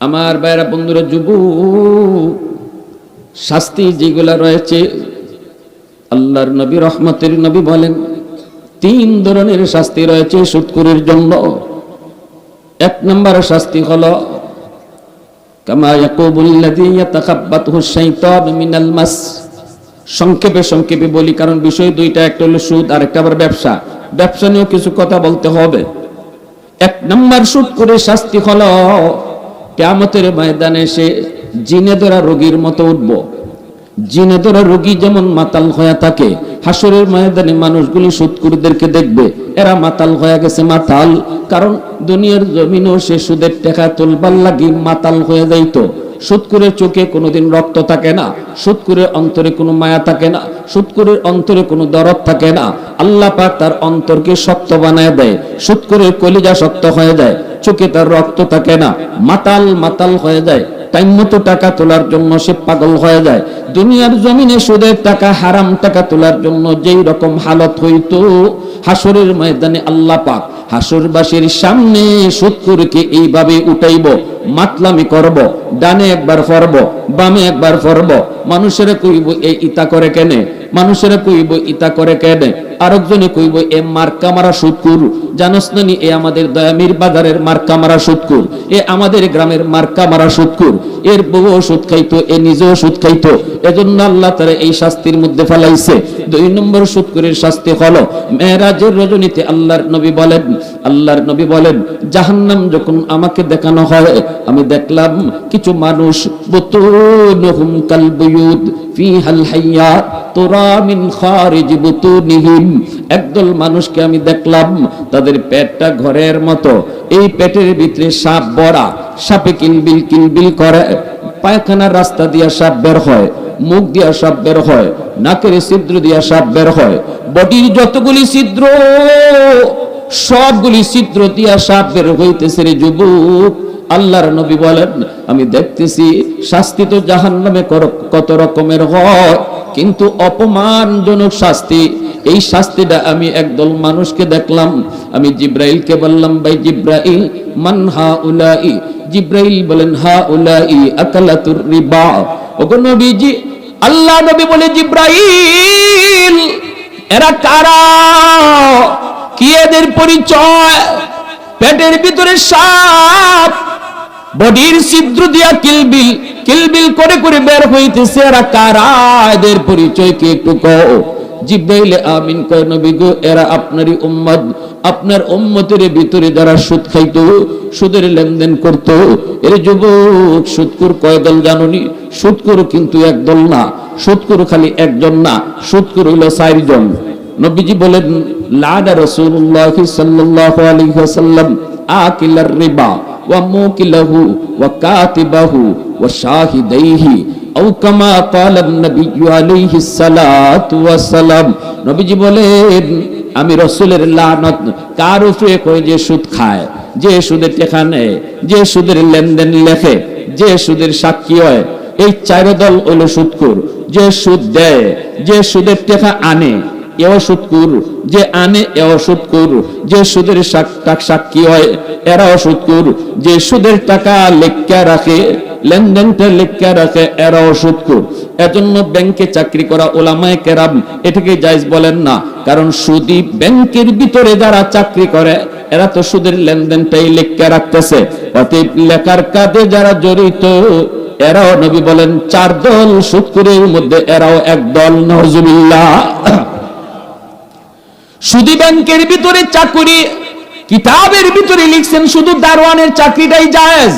আমার বাইরা বন্ধুরা, যুব, শাস্তি যেগুলা রয়েছে, আল্লাহর নবী, রহমতের নবী বলেন, তিন ধরনের শাস্তি রয়েছে সুৎকুরের জন্য। এক নম্বর শাস্তি হল সংক্ষেপে সংক্ষেপে বলি, কারণ বিষয় দুইটা, একটা হলো সুদ আর একটা আবার ব্যবসা। ব্যবসা নিয়েও কিছু কথা বলতে হবে। এক নম্বর সুদ করে শাস্তি হলো কেয়ামতের ময়দানে সে জিনে ধরা রোগীর মতো উঠব। জিনে ধরা রোগী যেমন মাতাল হয়ে থাকে, হাসরের ময়দানে মানুষগুলি সুদকুরদেরকে দেখবে, এরা মাতাল হয়ে গেছে মাতাল, কারণ দুনিয়ার জমিনও সে সুদের টাকা তুলবার লাগি মাতাল হয়ে যাইতো। সুৎকুরের চোখে কোনোদিন রক্ত থাকে না সুৎকুরের অন্তরে কোনো মায়া থাকে না সুৎকুরের অন্তরে কোনো দরদ থাকে না। আল্লাহ তার অন্তরকে শক্ত বানায় দেয় সুৎকুরের কলিজা শক্ত হয়ে যায়। চোখে তার রক্ত থাকে না। মাতাল মাতাল হয়ে যায়। টাইম মতো টাকা তোলার জন্য সে পাগল হয়ে যায়। দুনিয়ার জমিনে সুদের টাকা, হারাম টাকা তোলার জন্য যেই রকম হালত হইতো, হাসরের ময়দানে আল্লাহ পাক হাসরবাসীর সামনে সুৎকুরকে এইভাবে উঠাইব, মাতলামি করব, ডানে একবার ফরব, বামে একবার ফরব। মানুষেরা কইব এই ইতা করে কেনে? মানুষেরা কইব, ইতা করে কেনে? আরেকজনে কইব, এ মার্কা মারা সুৎকুর, জানোস না নি এ আমাদের দয়ামির বাজারের মার্কা মারা সুৎকুর? এ আমাদের গ্রামের মার্কা মারা সুৎকুর? এর বউও সুদ খাইতো, এ নিজেও সুদ খাইতো। এজন্য আল্লাহ তারা এই শাস্তির মধ্যে ফেলাইছে। দুই নম্বর সুৎকুরের শাস্তি হলো, মেয়েরাজের রজনীতে আল্লাহর নবী বলেন, আল্লাহর নবী বলেন, জাহান্নাম যখন আমাকে দেখানো হয়, আমি দেখলাম কিছু মানুষ, বুতুনুহুম কালবুয়ুদ ফিহাল হাইয়াত তুরা মিন খারিজ বুতুনিহিম একদল মানুষকে আমি দেখলাম, তাদের পেটটা ঘরের মতো। এই পেটের ভিতরে সাপ বড়া, সাপে কিলবিল কিলবিল করে, পায়খানার রাস্তা দিয়া সাপ বের হয়, মুখ দিয়া সাপ বের হয়, নাকের ছিদ্র দিয়া সাপ বের হয়। বডির যতগুলি ছিদ্র, সবগুলি ছিদ্র দিয়া সাপ বের হইতেছে রে যুবক। আল্লাহর নবী বলেন, আমি দেখতেছি, শাস্তি তো জাহান নামে কত রকমের হয়, কিন্তু অপমানজনক শাস্তি এই শাস্তিটা আমি একদল মানুষকে দেখলাম। আমি জিব্রাইলকে বললাম, ভাই জিব্রাইল, মান হা উলাই জিব্রাইল বলেন হা উলাই আকালাতুর রিবা। ওগো নবীজি, আল্লাহ নবী বলে, জিব্রাইল, এরা কারা? কি এদের পরিচয়? পেটের ভিতরে সাপ, বডির ছিদ্র দিয়া কিলবিল কিলবিল করে করে বের হইতেছে, এরা কারা? এদের পরিচয় কি একটু কও? জিব্রাইল আমিন কয়, নবী গো, এরা আপনারই উম্মত। আপনার উম্মতের ভিতরে যারা সুদ খাইতো, সুদের লেনদেন করতো, এর যুবক সুদকুর কয় দল জানুনি? সুদকুর কিন্তু এক দল না। সুদকুর খালি একজন না। সুদকুর হইল চারজন। নবীজি বলেন লাডা রাসূলুল্লাহ সাল্লাল্লাহু আলাইহি ওয়াসাল্লাম আকিলার রিবা ওয়া মুকিলাহু ওয়া কাতিবাহু ওয়া শাহিদাইহি আও কামা ক্বালা নবী আলাইহি সালাতু ওয়াস সালাম নবীজি বলেন, আমি রাসূলের লানত কার উপরে কই যে সুদ খায়, যে সুদের টাকা নেয় যে সুদের লেনদেন লেখে, যে সুদের সাক্ষী হয়, এই চার দল হলো সুদকুর যে সুদ দেয়, যে সুদের টাকা আনে, এও সুদকুর যে আনে, এও সুদকুর যে সুদের সাক্ষী হয়, এরাও সুদকুর যে সুদের টাকা লেখা রাখে লেনদেনটা সুদকুর এজন্য ব্যাংকে চাকরি করা ওলামায় কেরাম এটাকে জায়জ বলেন না। কারণ সুদি ব্যাংকের ভিতরে যারা চাকরি করে, এরা তো সুদের লেনদেনটাই লেখা রাখতেছে। অতএব লেখার কাজে যারা জড়িত, এরাও নবী বলেন, চার দল সুদকুরের মধ্যে এরাও এক দল নজরুল্লাহ সুদি ব্যাংকের ভিতরে চাকরি, কিতাবের ভিতরে লিখছেন, শুধু দারোয়ানের চাকরিটাই জায়েজ।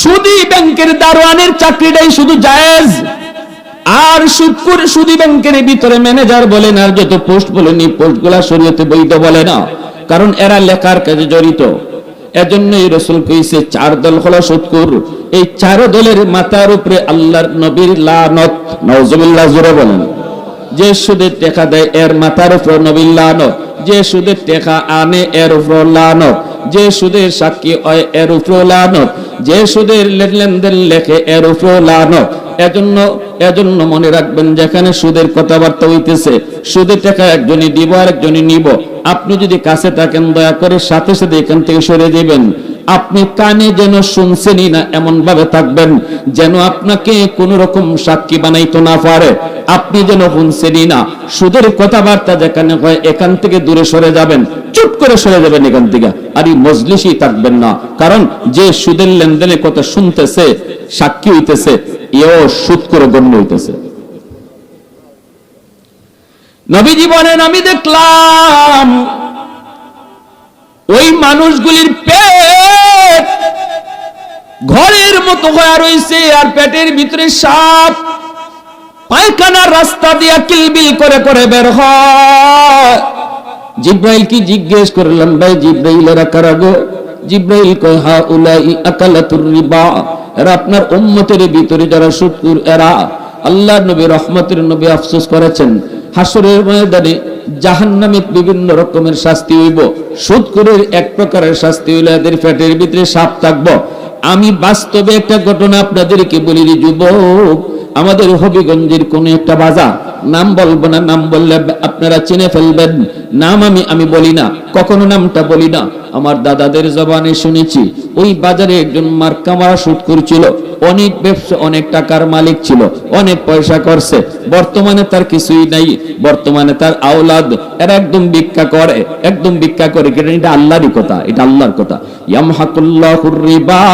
সুদি ব্যাংকের দারোয়ানের চাকরিটাই শুধু জায়েজ। আর সুদকুর সুদি ব্যাংকের ভিতরে ম্যানেজার বলেন আর যত পোস্ট বলেন এই পোস্টগুলা শরীয়তে বৈধ বলে না, কারণ এরা লেখার কাজে জড়িত। এজন্যই রসুল কইছে, চার দল হলো সুদকুর এই চার দলের মাথার উপরে আল্লাহর নবীর লানত, নওজুবিল্লাহ জোরে বলেন। যে সুদের টেকা দেয়, এর মাথার উপর নবীর লানত। যে সুদের টেকা আনে, এর উপর লানত। যে সুদের সাক্ষী হয়, এর উপর লানত। যে সুদের লেনদেন লেখে এর উপর লানত। এজন্য এজন্য মনে রাখবেন, যেখানে সুদের কথাবার্তা হইতেছে, সুদের টাকা একজনই দিব আর একজনই নিব। আপনি যদি কাছে থাকেন, দয়া করে সাথে সাথে এখান থেকে সরে দিবেন আপনি কানে যেন শুনছেনই না এমন ভাবে থাকবেন যেন আপনাকে কোন রকম সাক্ষী বানাইতো না পারে। আপনি যেন শুনছেনই না, সুদের কথাবার্তা যেখানে হয় এখান থেকে দূরে সরে যাবেন, চুপ করে সরে যাবেন এখান থেকে। আর এই মজলিসই থাকবেন না, কারণ যে সুদের লেনদেনে কথা শুনতেছে, সাক্ষী হইতেছে, এও সুদ করে গণ্য হইতেছে। নবীজি বলেন, আমি দেখলাম ওই মানুষগুলির পেট ঘরের মতো হয়ে রয়েছে আর পেটের ভিতরে সাপ পায়খানার রাস্তা দিয়া কিলবিল করে করে বের হয়। জিব্রাইল কি জিজ্ঞেস করলাম ভাই জিব্রাইল এরা কারা গো জিব্রাইল কয়, হা উলাই আকালাতুর রিবা। এরা আপনার উম্মতের ভিতরে যারা সুদকুর এরা আল্লাহ নবী রহমতের নবী আফসোস করেছেন। হাসরের ময়দানে জাহান্নামে বিভিন্ন রকমের শাস্তি হইব। করে এক প্রকারের শাস্তি হইলে এদের ফ্যাটের ভিতরে সাপ থাকব। আমি বাস্তবে একটা ঘটনা আপনাদেরকে বলি যুবক, আমাদের হবিগঞ্জের কোন একটা বাজার নাম বলব না, নাম বললে আপনারা চিনে ফেলবেন। নাম আমি আমি বলি না, কখনো নামটা বলি না। আমার দাদাদের জবানে শুনেছি, ওই বাজারে একজন মার্কা মারা শুট করছিল। অনেক ব্যবসা, অনেক টাকার মালিক ছিল, অনেক পয়সা করছে। বর্তমানে তার কিছুই নাই, বর্তমানে তার আওলাদ, এরা একদম ভিক্ষা করে, একদম ভিক্ষা করে। এটা আল্লাহরই কথা, এটা আল্লাহর কথা। ইয়ামহাকুল্লাহুর রিবা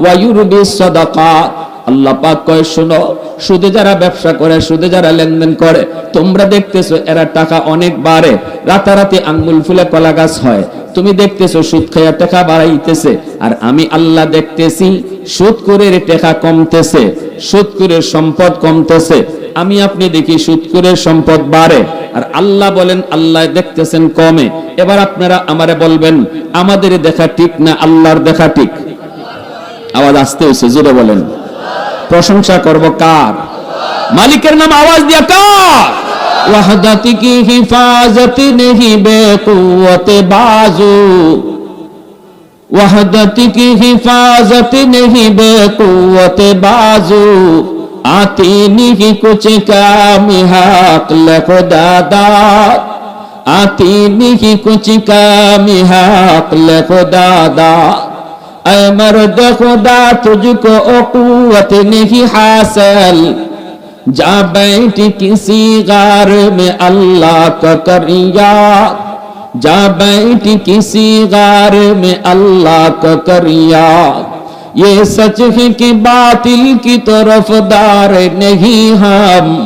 ওয়া ইউরবিস সাদাকাত আল্লাহ পাক কয়, শোনো, সুদে যারা ব্যবসা করে, সুদে যারা লেনদেন করে, তোমরা দেখতেছো এরা টাকা অনেক বাড়ে। রাতারাতি আঙ্গুল ফুলে কলা গাছ হয়। তুমি দেখতেছো সুদ খাইয়া টাকা বাড়াইতেছে। আর আমি আল্লাহ দেখতেছি, সুদ করে টাকা কমতেছে, সুদ করে সম্পদ কমতেছে। আমি আপনি দেখি সুদ করে সম্পদ বাড়ে। আর আল্লাহ বলেন, আল্লাহ দেখতেছেন কমে। এবার আপনারা আমারে বলবেন, আমাদের দেখা ঠিক না আল্লাহর দেখা ঠিক? আওয়াজ আসতে হয়েছে জোরে বলেন। প্রশংসা করব কার? মালিকের নাম আওয়াজ দিয়া কার? ওয়াহদাতি কি হিফাজতি নেহি বেকুয়তে বাজু। ওয়াহদাতি কি হিফাজতি নেহি বেকুয়তে বাজু। আতি নিহি কুচ কামি হাক লেখো দাদা আতি নিহি কুচ কামি হাক লেখো দাদা ऐ मर्द खुदा तुझको कुवत नहीं हासिल। जा बैठ किसी गार में अल्लाह का करिया। जा बैठ किसी गार में अल्लाह का करिया। ये सच है कि बातिल की तरफ़ दार नहीं हम।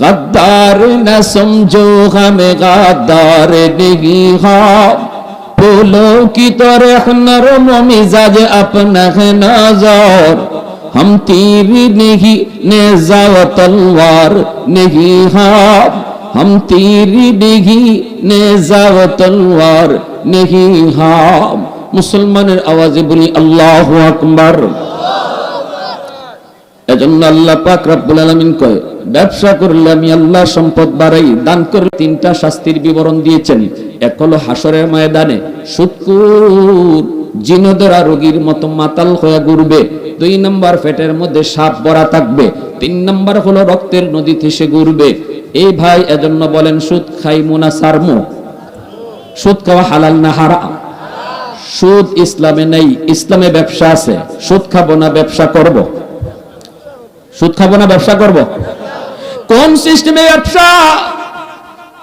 गद्दार न समझो हमें गद्दार नहीं हम। পুলকিত রহনর মমিজাজ আপনাহ নজর। হম তীর নেহি নেজাও তলওয়ার নেহি হাব। হম তীর নেহি তলওয়ার নেহি হাব। মুসলমানের আওয়াজে বলি আল্লাহ আকবর। এজন্য আল্লাহ পাক রব্বুল আলামিন কয়, ব্যবসা করলে আমি আল্লাহ সম্পদ বাড়াই, দান করে তিনটা শাস্তির বিবরণ দিয়েছেন। এক হলো হাসরের ময়দানে সুৎকুর জিনদরা রোগীর মতো মাতাল হয়ে ঘুরবে। দুই নম্বর পেটের মধ্যে সাপ ভরা থাকবে। তিন নম্বর হলো রক্তের নদীতে সে ঘুরবে। এই ভাই এজন্য বলেন, সুদ খাই মুনা সারমু সুদ খাওয়া হালাল না হারাম? সুদ ইসলামে নেই, ইসলামে ব্যবসা আছে। সুদ খাব না, ব্যবসা করব। সুদ খাব না, ব্যবসা করব? কোন সিস্টেমে ব্যবসা?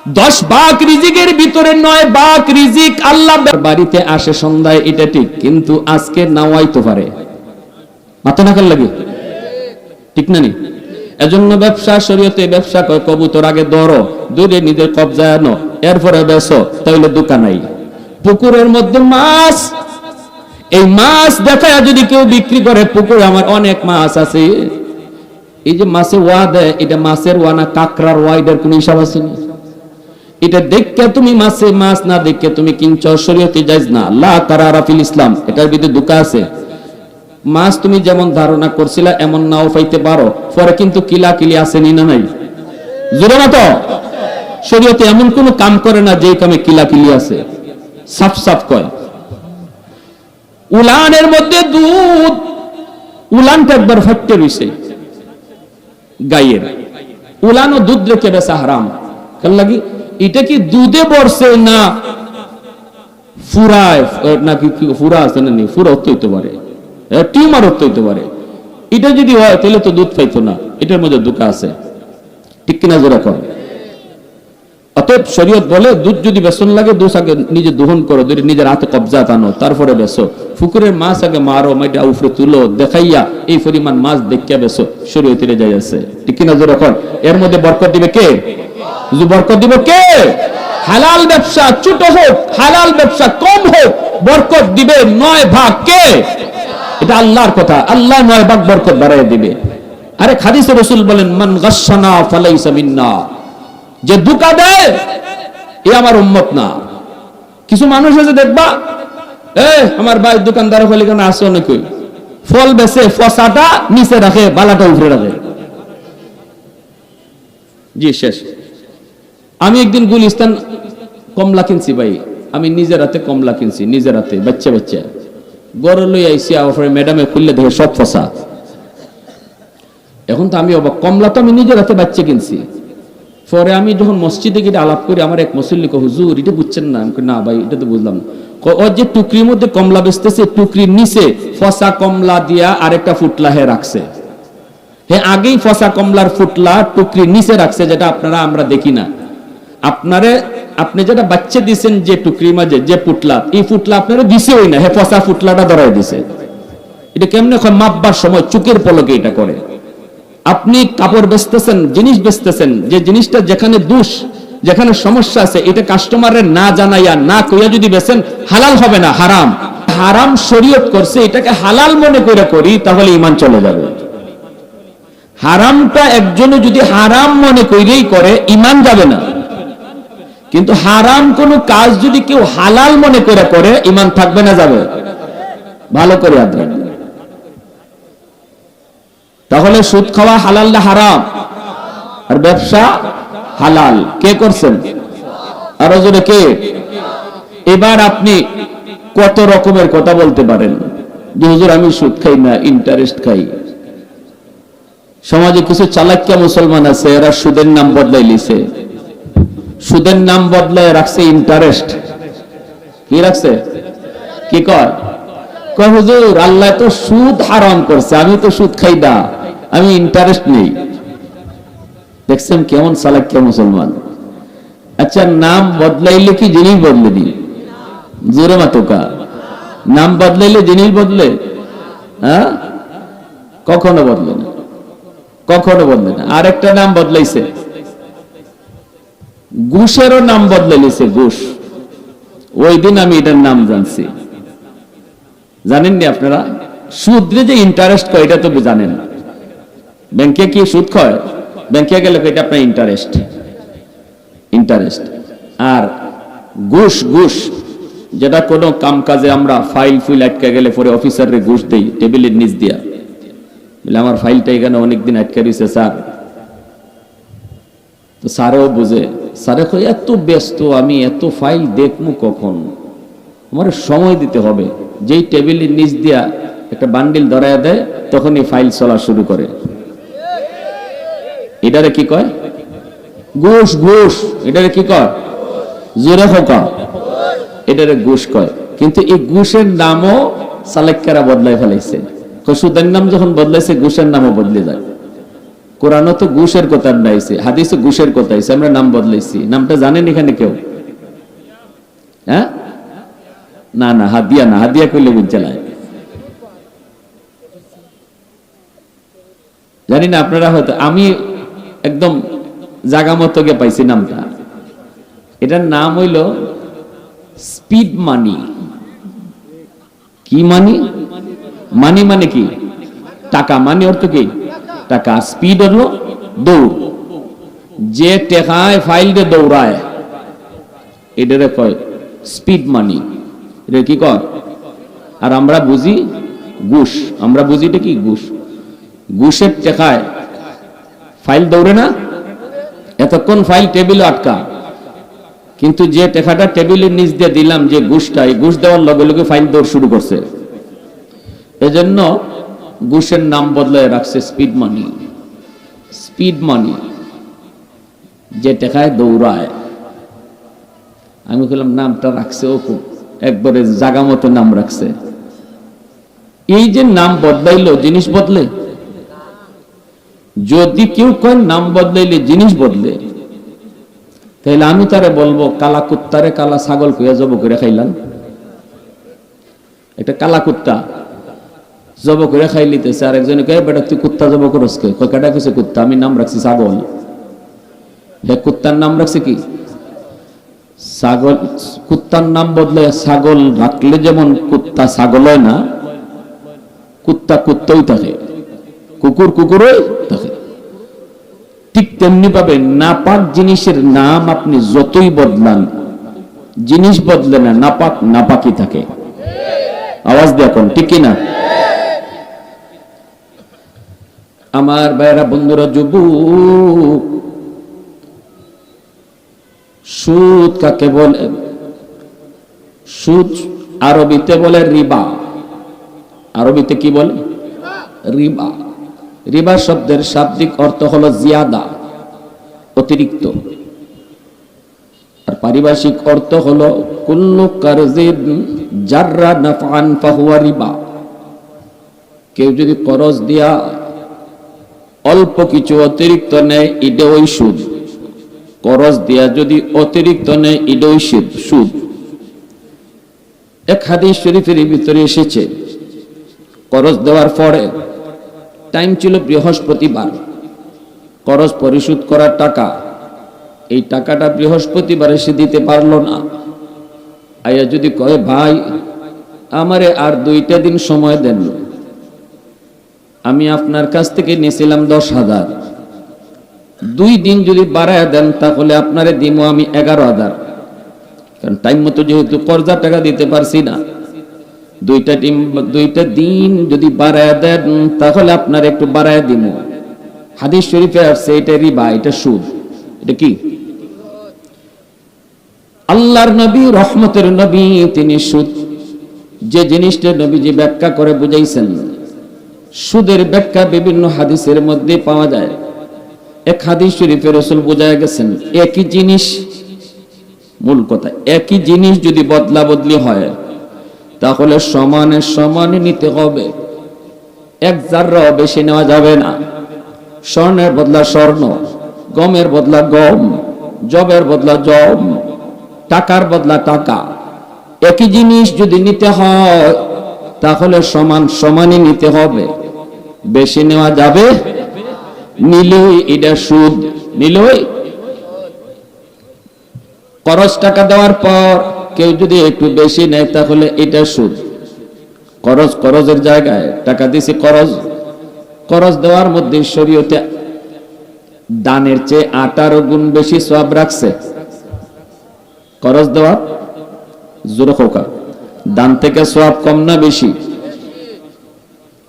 দশ বাক রিজিকের ভিতরে নয় বাক রিজিক আল্লাহ বাড়িতে আসে সন্ধ্যায়, এটা ঠিক, কিন্তু আজকে নাওয়াইতে পারে। মাথা নাকার লাগে? ঠিক না নি? এজন্য ব্যবসা, শরীয়তে ব্যবসা কবুতর আগে ধরো দূরে নিজের কবজায় আনো, এরপরে বেসো তাইলে দোকানাই পুকুরের মধ্যে মাছ, এই মাছ দেখায় যদি কেউ বিক্রি করে, পুকুরে আমার অনেক মাছ আছে। এই যে মাছের ওয়া দেয়, এটা মাছের ওয়া না কাকরার ওয়া এটার কোন হিসাব আছে না? এটা দেখকে তুমি মাছে মাছ না দেখে তুমি কিনছ, শরীয়তে যাইজ না। লা কারারা ফিল ইসলাম, এটার ভিতরে দুকা আছে। মাছ তুমি যেমন ধারণা করছিলা, এমন নাও পাইতে পারো। পরে কিন্তু কিলা কিলি আসেনি না নাই? জোরে না শরীয়তে এমন কোন কাম করে না যে কামে কিলা কিলি আছে। সাফ সাফ কয়। উলানের মধ্যে দুধ, উলানটা একবার ফাটতে রইছে। গাইয়ের। উলান ও দুধ রেখে বেচা হারাম। কেন লাগি? এটা কি দুধে পড়ছে না ফুরায়? ফুরা আছে না নেই? ফুরা হইতে পারে। টিউমার হইতে পারে। এটা যদি হয়, তাহলে তো দুধ পাইতো না। এটার মধ্যে দুঃখ আছে। ঠিক কিনা কর অতএব শরীয়ত বলে, দুধ যদি বেসন লাগে, দুধ আগে নিজে দহন করো দুধ নিজের হাতে কবজা টানো, তারপরে বেসো। ফুকুরের মাছ আগে মারো, মাইটা উফরে তুলো, দেখাইয়া এই পরিমাণ মাছ দেখিয়া বেসো। শরীয়তিরে যাই আছে। ঠিক কিনা এখন এর মধ্যে বরকত দিবে কে? যদি বরকত দিবে কে? হালাল ব্যবসা ছোট হোক, হালাল ব্যবসা কম হোক, বরকত দিবে নয় ভাগ কে? এটা আল্লাহর কথা, আল্লাহ নয় ভাগ বরকত বাড়াই দিবে। আরে খাদিসে রসুল বলেন, মান গাসানা ফালাইসা মিন্না। যে দুকা দেয়, এ আমার উম্মত না। কিছু মানুষ আছে দেখবা, এ, আমার ভাই দোকানদার ফলে কেন আসে অনেক ফল বেছে, ফসাটা নিচে রাখে, বালাটা উপরে রাখে। জি, শেষ। আমি একদিন গুলিস্তান কমলা কিনছি ভাই। আমি নিজের হাতে কমলা কিনছি, নিজের হাতে, বাচ্চা বাচ্চা। গড় লই আইসি আবার ম্যাডামে খুললে দেখে সব ফসা। এখন তো আমি অবাক, কমলা তো আমি নিজের হাতে বাচ্চা কিনছি। পরে আমি যখন মসজিদে গিয়ে আলাপ করি, আমার এক মুসল্লি কো হুজুর, এটা বুঝছেন না? না ভাই, এটা তো বুঝলাম। ওর যে টুকরির মধ্যে কমলা বেচতেছে, টুকরির নিচে ফসা কমলা দিয়া আরেকটা ফুটলা হে রাখছে। হে আগেই ফসা কমলার ফুটলা টুকরির নিচে রাখছে, যেটা আপনারা, আমরা দেখি না। আপনারে, আপনি যেটা বাচ্চা দিছেন যে টুকরির মাঝে, যে ফুটলা এই ফুটলা আপনারা দিছেই না, হে ফসা ফুটলাটা ধরাই দিছে। এটা কেমনে মাপবার সময় চুকের পলকে এটা করে। আপনি কাপড় বেচতেছেন, জিনিস বেচতেছেন, যে জিনিসটা যেখানে দোষ, যেখানে সমস্যা আছে, এটা কাস্টমারের না জানাইয়া, না কইয়া যদি বেচেন, হালাল হবে না, হারাম। হারাম শরীয়ত করছে, এটাকে হালাল মনে করে করি, তাহলে ইমান চলে যাবে। হারামটা একজনে যদি হারাম মনে করেই করে ইমান যাবে না। কিন্তু হারাম কোনো কাজ যদি কেউ হালাল মনে করে করে ইমান থাকবে না যাবে। ভালো করে আদ তাহলে সুদ খাওয়া হালাল না হারাম? আর ব্যবসা হালাল। কে করছেন? আরও জোরে কে? এবার আপনি কত রকমের কথা বলতে পারেন। যে হুজুর, আমি সুদ খাই না ইন্টারেস্ট খাই। সমাজে কিছু চালাক্যা মুসলমান আছে, এরা সুদের নাম বদলাই লিছে। সুদের নাম বদলায় রাখছে ইন্টারেস্ট কি রাখছে? কি কয়? হুজুর, আল্লাহ তো সুদ হারাম করছে, আমি তো সুদ খাই না, আমি ইন্টারেস্ট নেই। দেখছেন কেমন সালাক্যা মুসলমান। আচ্ছা নাম বদলাইলে কি জিনিস বদলে দিন জোরে মাতোকা। নাম বদলাইলে জিনিস বদলে? হ্যাঁ? কখনো বদলে না। কখনো বদলে না। আরেকটা নাম বদলাইছে। ঘুষেরও নাম বদলে নিছে ঘুষ। ওই দিন আমি এটার নাম জানছি। জানেননি আপনারা? সুদরে যে ইন্টারেস্ট কয়, এটা তো জানেন। ব্যাংকে কি সুদ কয়? ব্যাংকে গেলে এটা আপনার ইন্টারেস্ট ইন্টারেস্ট আর ঘুষ ঘুষ, যেটা কোনো কাম কাজে আমরা ফাইল ফুইল আটকে গেলে পরে অফিসাররে ঘুষ দেই টেবিলের নিচ দিয়া। বলে, আমার ফাইলটা এখানে অনেকদিন আটকে রয়েছে স্যার। তো স্যারও বুঝে স্যারে কয় এত ব্যস্ত, আমি এত ফাইল দেখব কখন? আমার সময় দিতে হবে। যেই টেবিলের নিচ দিয়া একটা বান্ডিল ধরায় দেয় তখন এই ফাইল চলা শুরু করে। এটারে কি কয়? ঘুষ ঘুষ। এটারে কি কয়? জোরে হোকা। এটারে ঘুষ কয়। কিন্তু এই ঘুষের নামও সালেক্কারা বদলাই ফেলাইছে। সুদের নাম যখন বদলাইছে, ঘুষের নামও বদলে যায়। কোরআনও তো ঘুষের কথা নাইছে হাদিসে ঘুষের কথা আমরা নাম বদলাইছি। নামটা জানেন এখানে কেউ? হ্যাঁ? না না, হাদিয়া না, হাদিয়া করলে বুঝালায় জানি না, আপনারা হয়তো, আমি একদম জাগা মতো গিয়ে পাইছি নামটা। এটার নাম হইল স্পিড মানি। কি মানি? মানি মানে কি? টাকা। মানি অর্থ কি? টাকা স্পিড হলো দৌড়। যে টেকায় ফাইল দিয়ে দৌড়ায়, এটারে কয় স্পিড মানি এটা কি কয়? আর আমরা বুঝি ঘুষ। আমরা বুঝি এটা কি ঘুষ? ঘুষের টেকায় ফাইল দৌড়ে না? এতক্ষণ ফাইল টেবিলে আটকা। কিন্তু যে টেকাটা টেবিলের নিচ দিয়ে দিলাম যে ঘুষটা, এই ঘুষ দেওয়ার লগে লগে ফাইল দৌড় শুরু করছে। এজন্য ঘুষের নাম বদলায় রাখছে স্পিড মানি স্পিড মানি যে টেকায় দৌড়ায়। আমি বললাম, নামটা রাখছে ও খুব একবারে জাগা মতো নাম রাখছে। এই যে নাম বদলাইলো, জিনিস বদলে? যদি কেউ কয় নাম বদলাইলে জিনিস বদলে, তাহলে আমি তারে বলব, কালা কুত্তারে কালা ছাগল কুয়া জব করে খাইলাম। একটা কালা কুত্তা। জব করে খাই লিতেছে আর একজনে কয়ে বেটা, তুই কুত্তা জব করস কে? কেটা কিছু কুত্তা? আমি নাম রাখছি ছাগল। হে, কুত্তার নাম রাখছে কি? ছাগল, কুত্তার নাম বদলে ছাগল রাখলে যেমন কুত্তা ছাগল হয় না, কুত্তা কুত্তাই থাকে, কুকুর কুকুরই থাকে। ঠিক তেমনি ভাবে নাপাক জিনিসের নাম আপনি যতই বদলান, জিনিস বদলে না, নাপাক নাপাকি থাকে। আওয়াজ দেখুন ঠিক কি না আমার ভাইরা, বন্ধুরা, যুবক, সুদ কাকে বলে? সুদ আরবিতে বলে রিবা। আরবিতে কি বলে? রিবা। রিবা শব্দের শাব্দিক অর্থ হলো জিয়াদা, অতিরিক্ত। আর পারিভাষিক অর্থ হলো, কুল্লু কারজিন জাররা নাফআন ফাহুয়া রিবা। কেউ যদি করজ দিয়া অল্প কিছু অতিরিক্ত নেয় ইডে ওই সুদ। করজ দিয়া যদি অতিরিক্ত নেয় ইডে ওই সুদ। এক হাদিস শরীফের ভিতরে এসেছে করজ দেওয়ার পরে টাইম ছিল বৃহস্পতিবার। করজ পরিশোধ করার টাকা, এই টাকাটা বৃহস্পতিবারে সে দিতে পারল না। আয়া যদি কয়, ভাই, আমারে আর দুইটা দিন সময় দেন আমি আপনার কাছ থেকে নিয়েছিলাম দশ হাজার। দুই দিন যদি বাড়ায় দেন, তাহলে আপনারে দিব আমি এগারো হাজার। কারণ টাইম মতো যেহেতু কর্জা টাকা দিতে পারছি না। দুইটা টিম, দুইটা দিন যদি বাড়ায় দেন, তাহলে আপনার একটু বাড়ায় দিব হাদিস শরীফে আসছে, এটা রিবা, এটা সুদ। এটা কি? আল্লাহর নবী, রহমতের নবী, তিনি সুদ। যে জিনিসটা নবীজি ব্যাখ্যা করে বুঝাইছেন সুদের ব্যাখ্যা বিভিন্ন হাদিসের মধ্যে পাওয়া যায়। এক হাদিস শরীফে রসুল বোঝায় গেছেন, একই জিনিস মূল কথা, একই জিনিস যদি বদলা বদলি হয়, তাহলে সমানে সমানে নিতে হবে। এক জাররাও বেশি নেওয়া যাবে না। স্বর্ণের বদলা স্বর্ণ, গমের বদলা গম, জবের বদলা জব, টাকার বদলা টাকা। একই জিনিস যদি নিতে হয়, তাহলে সমান সমানই নিতে হবে। বেশি নেওয়া যাবে? নিলই এটা সুদ। নিলই খরচ টাকা দেওয়ার পর কেউ যদি একটু বেশি নেয়, তাহলে এটা সুদ। করজ করজের জায়গায় টাকা দিছি করজ করজ দেওয়ার মধ্যে শরীয়তে দানের চেয়ে আঠারো গুণ বেশি সব রাখছে। করজ দেওয়া জোর দান থেকে সব কম না বেশি?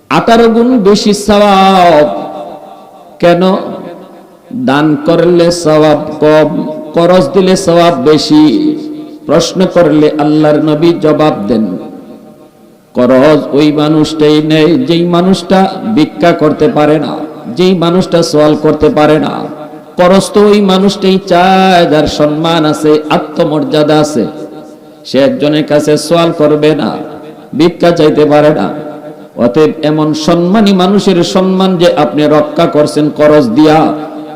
আঠারো গুণ বেশি সওয়াব। কেন? দান করলে সওয়াব কম করজ দিলে সওয়াব বেশি। প্রশ্ন করলে আল্লাহর নবী জবাব দেন। করজ ওই মানুষটাই নেই, যেই মানুষটা ভিক্ষা করতে পারে না, যেই মানুষটা সওয়াল করতে পারে না। করজ তো ওই মানুষটাই চায়, যার সম্মান আছে, আত্মমর্যাদা আছে। সে একজনের কাছে সওয়াল করবে না, ভিক্ষা চাইতে পারে না। অতএব এমন সম্মানী মানুষের সম্মান যে আপনি রক্ষা করছেন করজ দিয়া,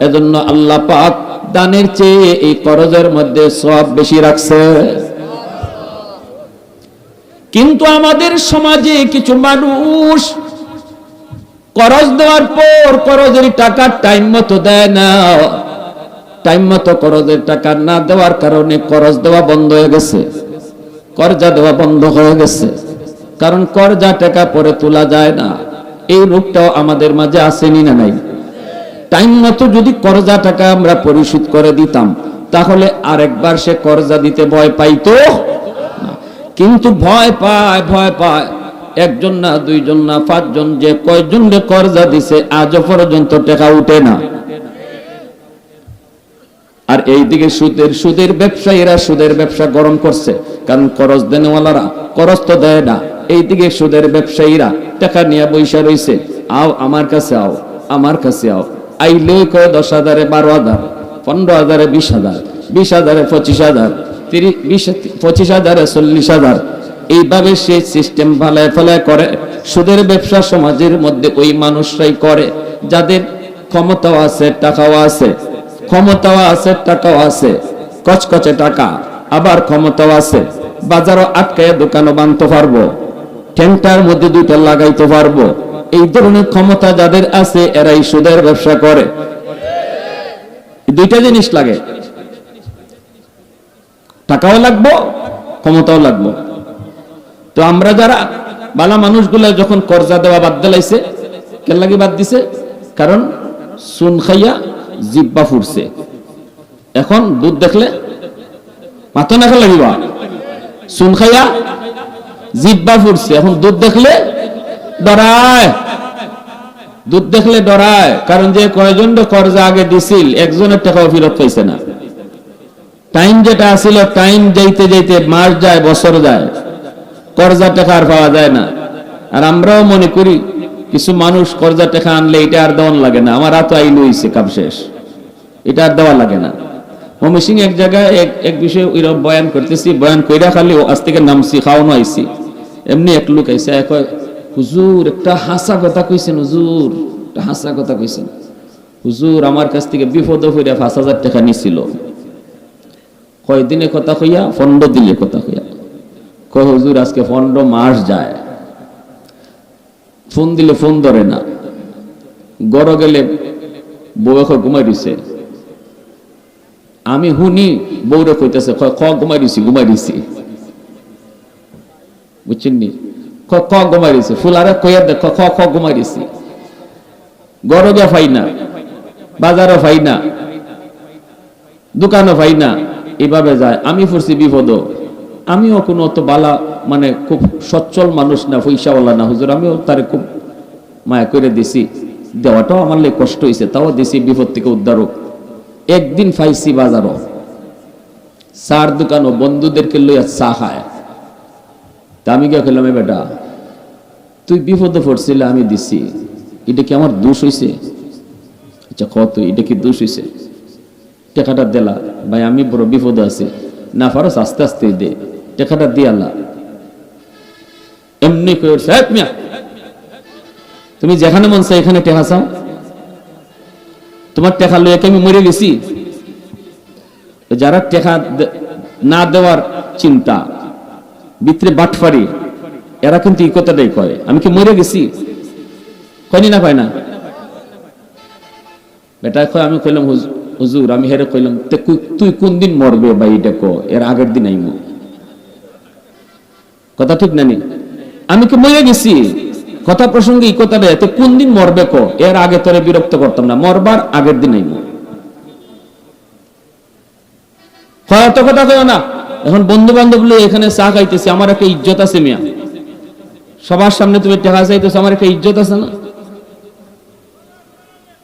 এজন্য আল্লাহ পাক দানের চেয়ে এই করজের মধ্যে সব বেশি রাখছে। কিন্তু আমাদের সমাজে কিছু মানুষ করজ দেওয়ার পর করজের টাকা টাইম মতো দেয় না। টাইম মতো করজের টাকা না দেওয়ার কারণে করজ দেওয়া বন্ধ হয়ে গেছে। করজা দেওয়া বন্ধ হয়ে গেছে। কারণ করজা টাকা পরে তোলা যায় না। এই রোগটাও আমাদের মাঝে আসেনি না নাই? টাইম মতো যদি করজা টাকা আমরা পরিশোধ করে দিতাম, তাহলে আরেকবার সে করজা দিতে ভয় পাইতো? কিন্তু ভয় পায় ভয় পায়। একজন না, দুইজন না, পাঁচজন যে কয়জন রে করজা দিছে, আজও পর্যন্ত টাকা উঠে না। আর এইদিকে সুদের সুদের ব্যবসায়ীরা সুদের ব্যবসা গরম করছে। কারণ করজ দেনেওয়ালারা, করজ তো দেয় না। এইদিকে সুদের ব্যবসায়ীরা টাকা নিয়ে বৈশা রইছে। আও আমার কাছে আও, আমার কাছে আও। আইলে কয় দশ হাজারে বারো হাজার, পনেরো হাজারে বিশ হাজার, বিশ হাজারে পঁচিশ হাজার তিরিশ বিশ, পঁচিশ হাজারে চল্লিশ হাজার। এইভাবে সে সিস্টেম ফালায় ফালায় করে। সুদের ব্যবসা সমাজের মধ্যে ওই মানুষরাই করে, যাদের ক্ষমতাও আছে, টাকাও আছে। ক্ষমতাও আছে, টাকাও আছে। কচকচে টাকা, আবার ক্ষমতাও আছে। বাজারও আটকায় দোকানও বানতে পারব। টেন্টার মধ্যে দুটো লাগাইতে পারব। এই ধরনের ক্ষমতা যাদের আছে, এরাই সুদের ব্যবসা করে। দুইটা জিনিস লাগে। টাকাও লাগবো, ক্ষমতাও লাগবো। তো আমরা যারা, বালা মানুষগুলো যখন কর্জা দেওয়া বাদ দিলাইছে, কেন লাগে বাদ দিছে? কারণ সুন খাইয়া জিব্বা ফুরছে। এখন দুধ দেখলে মাথা নাকা লাগিবা। সুন খাইয়া জিব্বা ফুরছে, এখন দুধ দেখলে ডরায়। দুধ দেখলে ডরায়, কারণ যে কয়জন কর্জা আগে দিছিল, একজনের টাকাও ফেরত পাইছে না। টাইম যেটা আসিল টাইম যাইতে যাইতে মাস যায়, বছর যায়, কর্জা টাকা আর পাওয়া যায় না। আর আমরাও মনে করি, কিছু মানুষ কর্জা টাকা আনলে এটা আর দেওয়ান লাগে না। আমার হাতে আইল হইছে কাপ শেষ। এটা আর দেওয়া লাগে না। মমিসিং এক জায়গায় এক এক বিষয়ে ওইরকম বয়ান করতেছি, বয়ান কইরা খালি আজ থেকে নামছি, খাওয়ানো আইছি। এমনি এক লোক আইসে এক হুজুর, একটা হাসা কথা কইছেন হুজুর, একটা হাসা কথা কইছেন। হুজুর আমার কাছ থেকে বিপদ হইয়া পাঁচ হাজার টাকা নিছিল। কয়দিনে কথা কইয়া ফন্ড দিলে কথা কইয়া। কয়, হুজুর, আজকে ফন্ড মাস যায়। ফোন দিলে ফোন ধরে না। গড় গেলে বউ এখন ঘুমাই দিছে আমি হুনি বউরে কইতেছে, কয়, ক, ঘুমাই দিছি ঘুমাই দিছি বুঝছেন নি ক ক ঘুমাই দিছি ফুলারে কইয়া দেখ খ খ ঘুমাই গড় গিয়া ফাই না, বাজারও ফাই না, দোকানও ফাই না, এভাবে যায়। আমি ফুরছি বিপদ আমিও কোনো অত বালা মানে খুব সচ্ছল মানুষ না, পয়সাওয়ালা না, হুজুর, আমিও তারে খুব মায়া করে দিছি। দেওয়াটাও আমার লেগে কষ্ট হয়েছে তাও দিছি বিপদ থেকে উদ্ধারক একদিন ফাইছি বাজারও। চার দোকানও, বন্ধুদেরকে লইয়া চা খায়। তা আমি গিয়ে খেলাম বেটা, তুই বিপদে পড়ছিলে, আমি দিছি। এটা কি আমার দোষ হইছে? আচ্ছা কত এটা কি দোষ হইছে? টাকাটা দিলা ভাই, আমি বড় বিপদে আছি। না ফারস, আস্তে আস্তে দে। টাকাটা এমনি করে সাহেব মিয়া, তুমি যেখানে মন চাই এখানে টেকা চাও। তোমার টেকা লইয়া আমি মরে গেছি? যারা টেকা না দেওয়ার চিন্তা ভিতরে বাটফারি, এরা কিন্তু এই কথাটাই কয়। আমি কি মরে গেছি? কয়নি না কয় না? বেটা কয়, আমি কইলাম হুজুর, আমি হেরে কইলাম তুই কোন দিন মরবে বা এটা ক? এর আগের দিন আইমু। কথা ঠিক না নি? আমি কি মরে গেছি? কথা প্রসঙ্গে এই কথাটা, তে কোন দিন মরবে ক? এর আগে তোরে বিরক্ত করতাম না, মরবার আগের দিন আইমু। হয়তো কথা কয় না। এখন বন্ধু বান্ধব এখানে চা খাইতেছি, আমার একটা ইজ্জত আছে মিয়া। সবার সামনে তুমি টাকা চাইতেছো, আমার একটা ইজ্জত আছে না?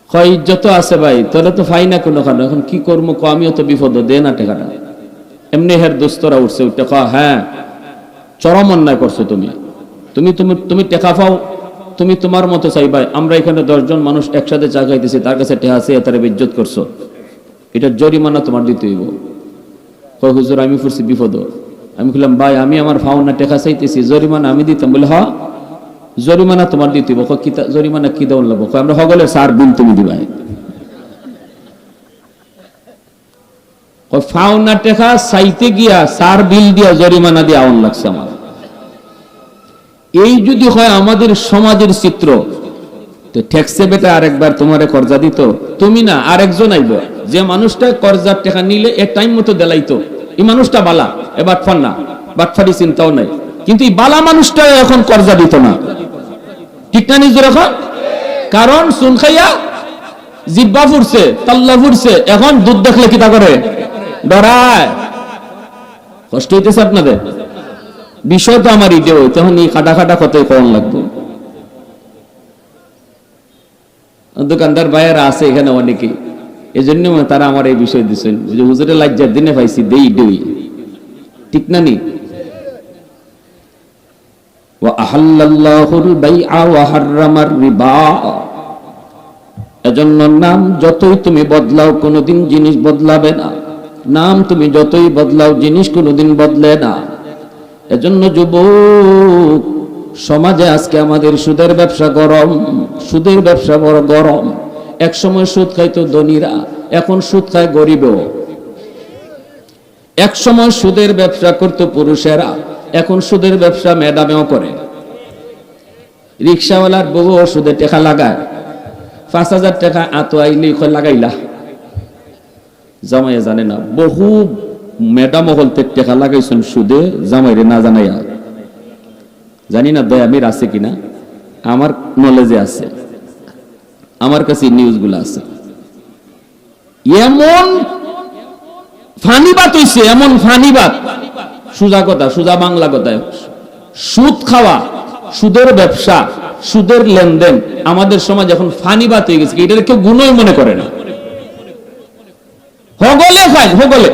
কয়, ইজ্জত আছে ভাই, তোরা তো ফাই না কোনো কারণ এখন কি করব ক, আমিও তো বিপদ, দে না টাকাটা। এমনি হের দোস্তরা উঠছে, উঠে ক হ্যাঁ চরম অন্যায় করছ তুমি। তুমি তুমি তুমি টেকা পাও, তুমি তোমার মতো চাইবাই আমরা এখানে দশজন মানুষ একসাথে চা খাইতেছি, তার কাছে টেহা আছে তার ইজ্জত করছ। এটা জরিমানা তোমার দিতে হইব। কয়, হুজুর, আমি ফুরছি বিপদ। আমি বললাম ভাই, আমি আমার ফাউনা টেকা চাইতেছি, জরিমানা আমি দিতাম। বলে হ জরিমানা তোমার দিতে হইব। কয়, কি তা- জরিমানা কি দেওয়ার লাগবো? আমরা হগলে সার বিল তুমি দিবাই ফাউনা টেকা চাইতে গিয়া সার বিল দিয়া জরিমানা দিয়া আউন লাগছে আমার। এই যদি হয় আমাদের সমাজের চিত্র, তো ট্যাক্সে বেটা আরেকবার তোমারে কর্জা দিত। তুমি না, আরেকজন আইব। যে মানুষটা কর্জার টাকা নিলে এ টাইম মতো দেলাইতো। এই মানুষটা বালা, এ বাটফার না, বাটফারি চিন্তাও নাই। কিন্তু এই বালা মানুষটা এখন কর্জা দিত না। ঠিক না নিজের এখন কারণ সুন খাইয়া জিব্বা ফুরছে, তাল্লা ফুরছে, এখন দুধ দেখলে কিতা করে? ডরায়। কষ্ট হইতেছে আপনাদের। বিষয় তো আমার ইডে হই তখন এই কাটা কাটা কতই কম লাগবে। দোকানদার ভাইয়েরা আছে এখানে অনেকে এজন্য তারা আমার এই বিষয় দিচ্ছেন যে হুজুরে লাজ্জার দিনে পাইছি, দেই দেই। ঠিক না নি? ওয়া আহাল্লাল্লাহুল বাইআ ওয়া হাররামার রিবা। এজন্য নাম যতই তুমি বদলাও, কোনোদিন জিনিস বদলাবে না। নাম তুমি যতই বদলাও, জিনিস কোনোদিন বদলে না। এজন্য যুবক, সমাজে আজকে আমাদের সুদের ব্যবসা গরম, সুদের ব্যবসা বড় গরম। এক সময় সুদ খাইতো ধনীরা, এখন সুদ খায় গরিবও। এক সময় সুদের ব্যবসা করতো পুরুষেরা, এখন সুদের ব্যবসা ম্যাডামেও করে। রিক্সাওয়ালার বউ সুদে টাকা লাগায়। পাঁচ হাজার টাকা আতো আইলি লাগাইলা। জামাইয়া জানে না, বহু ম্যাডাম হলতে টেকা লাগাইছেন সুদে, জামাইরে না জানাইয়া। জানি না দয়ামির আছে কিনা, আমার নলেজে আছে। আমার কাছে নিউজগুলো আছে। এমন ফানিবাত হইছে, এমন ফানিবাত সুজা কথা, সুজা বাংলা কথায় সুদ খাওয়া, সুদের ব্যবসা, সুদের লেনদেন, আমাদের সমাজ এখন ফানিবাত হয়ে গেছে এটা কেউ গুণই মনে করে না। হগলে খায়, হগলে।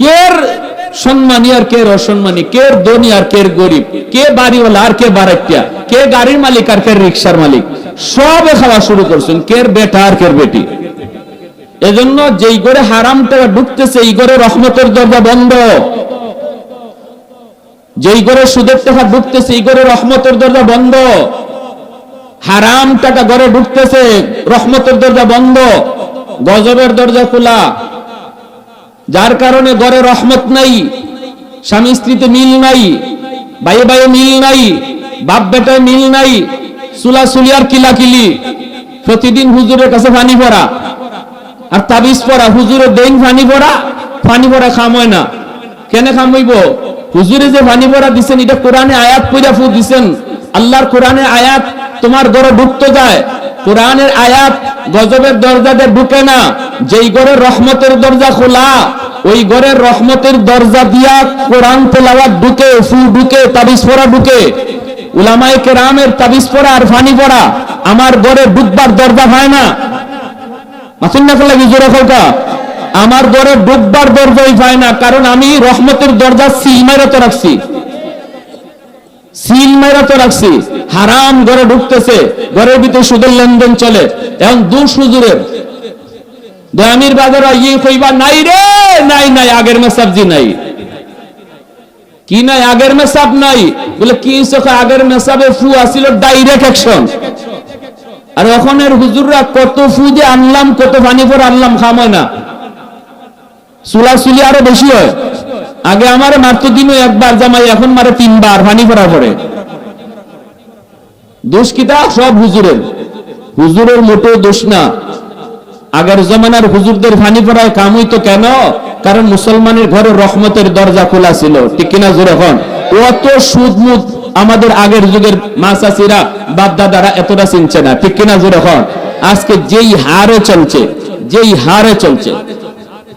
কের সম্মানী আর কে অসম্মানী? কে ধনী আর কে গরিব? কে বাড়িওয়ালা আর কে বারাইটিয়া কে গাড়ির মালিক আর কে রিক্সার মালিক? সবে খাওয়া শুরু করছেন কের বেটা আর কের বেটি? এজন্য যেই করে হারাম টাকা ঢুকতেছে, এই করে রহমতের দরজা বন্ধ। যেই করে সুদের টাকা ঢুকতেছে, এই করে রহমতের দরজা বন্ধ। হারাম টাকা ঘরে ঢুকতেছে, রহমতের দরজা বন্ধ। গজবের দরজা খোলা। যার কারণে ঘরে রহমত নাই, স্বামী স্ত্রীতে মিল নাই বাইয়ে বাইয়ে মিল নাই, বাপ বেটায় মিল নাই সুলা সুলিয়ার কিলাকিলি, প্রতিদিন হুজুরের কাছে পানি পড়া আর তাবিজ পড়া হুজুরের দেন পানি পড়া পানি পড়া খাম হয় না। কেন খামইব? হুজুরে যে পানি পড়া দিছেন, এটা কোরআনে আয়াত পূজা ফু দিছেন। আল্লাহর কোরআনের আয়াত তোমার ঘরে ঢুকতে যায়। কোরআনের আয়াত গজবের দরজাতে ঢুকে না। যেই ঘরে রহমতের দরজা খোলা, ওই ঘরের রহমতের দরজা দিয়া কোরআন তেলাওয়াত ঢুকে ফু ঢুকে, তাবিজ পড়া ঢুকে। উলামায়ে কেরামের তাবিজ পড়া আর ফানি পড়া, আমার ঘরে ঢুকবার দরজা হয় না। মাসুন না লাগি জোরে খোকা আমার ঘরে ঢুকবার দরজাই পায় না, কারণ আমি রহমতের দরজা সিল মাইরা তো রাখছি। সিল মাইরা তো রাখছি। হারাম ঘরে ঢুকতেছে, ঘরের ভিতরে সুদের লেনদেন চলে। দু বাজার ইয়ে কইবা, নাই রে, নাই নাই, আগের নাই। কি নাই, আগের মেসাব নাই? বলে, কি চোখে আগের মেসাবে ফু আসিল ডাইরেক্ট অ্যাকশন আর ওখানের হুজুররা কত ফু যে আনলাম, কত পানি পর আনলাম, খাময় না। সুলি আরও বেশি হয়। আগে আমার মারতো দিনও একবার জামাই, এখন মারে তিনবার পানি পড়া পড়ে। দোষ কিতা সব হুজুরের। হুজুরের মোটেও দোষ না। আগের জমানার হুজুরদের ফানি পড়ায় কাম হইতো কেন? কারণ মুসলমানের ঘরে রহমতের দরজা খোলা ছিল। ঠিক কিনা জোরে হন? অত সুদমুদ আমাদের আগের যুগের মাসাসিরা বাপ দাদারা এতটা চিনছে না। ঠিক কিনা জোরে হন? আজকে যেই হারে চলছে, যেই হারে চলছে